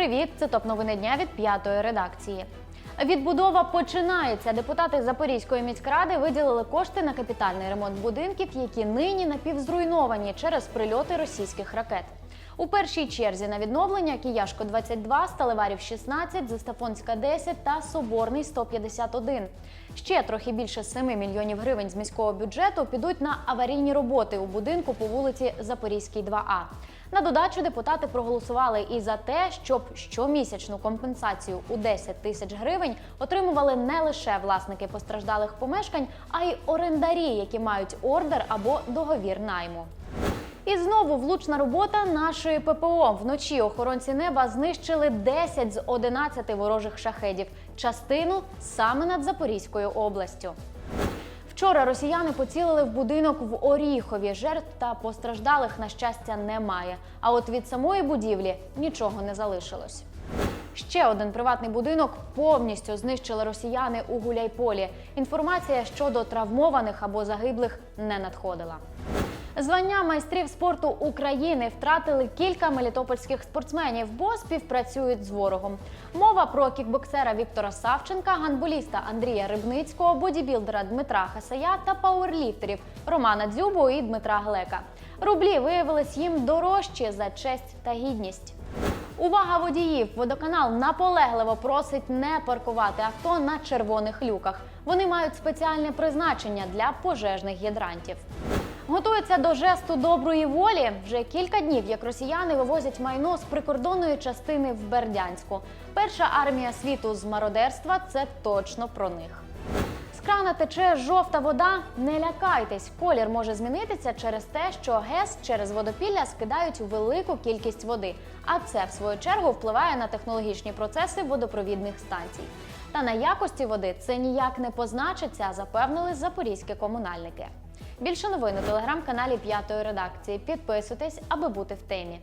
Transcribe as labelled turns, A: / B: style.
A: Привіт, це топ новини дня від п'ятої редакції. Відбудова починається. Депутати Запорізької міськради виділили кошти на капітальний ремонт будинків, які нині напівзруйновані через прильоти російських ракет. У першій черзі на відновлення Кияшко 22, Сталеварів 16, Застафонська 10 та Соборний 151. Ще трохи більше 7 мільйонів гривень з міського бюджету підуть на аварійні роботи у будинку по вулиці Запорізькій 2А. На додачу депутати проголосували і за те, щоб щомісячну компенсацію у 10 тисяч гривень отримували не лише власники постраждалих помешкань, а й орендарі, які мають ордер або договір найму. І знову влучна робота нашої ППО. Вночі охоронці неба знищили 10 з 11 ворожих шахедів. Частину саме над Запорізькою областю. Вчора росіяни поцілили в будинок в Оріхові. Жертв та постраждалих, на щастя, немає. А от від самої будівлі нічого не залишилось. Ще один приватний будинок повністю знищили росіяни у Гуляйполі. Інформація щодо травмованих або загиблих не надходила. Звання майстрів спорту України втратили кілька мелітопольських спортсменів, бо співпрацюють з ворогом. Мова про кікбоксера Віктора Савченка, гандболіста Андрія Рибницького, бодібілдера Дмитра Хасая та пауерліфтерів Романа Дзюбу і Дмитра Глека. Рублі виявились їм дорожчі за честь та гідність. Увага водіїв! Водоканал наполегливо просить не паркувати авто на червоних люках. Вони мають спеціальне призначення для пожежних гідрантів. Готуються до жесту доброї волі. Вже кілька днів, як росіяни вивозять майно з прикордонної частини в Бердянську. Перша армія світу з мародерства це точно про них. З крана тече жовта вода. Не лякайтесь, колір може змінитися через те, що ГЕС через водопілля скидають велику кількість води. А це, в свою чергу, впливає на технологічні процеси водопровідних станцій. Та на якості води це ніяк не позначиться, запевнили запорізькі комунальники. Більше новин у телеграм-каналі П'ятої редакції. Підписуйтесь, аби бути в темі.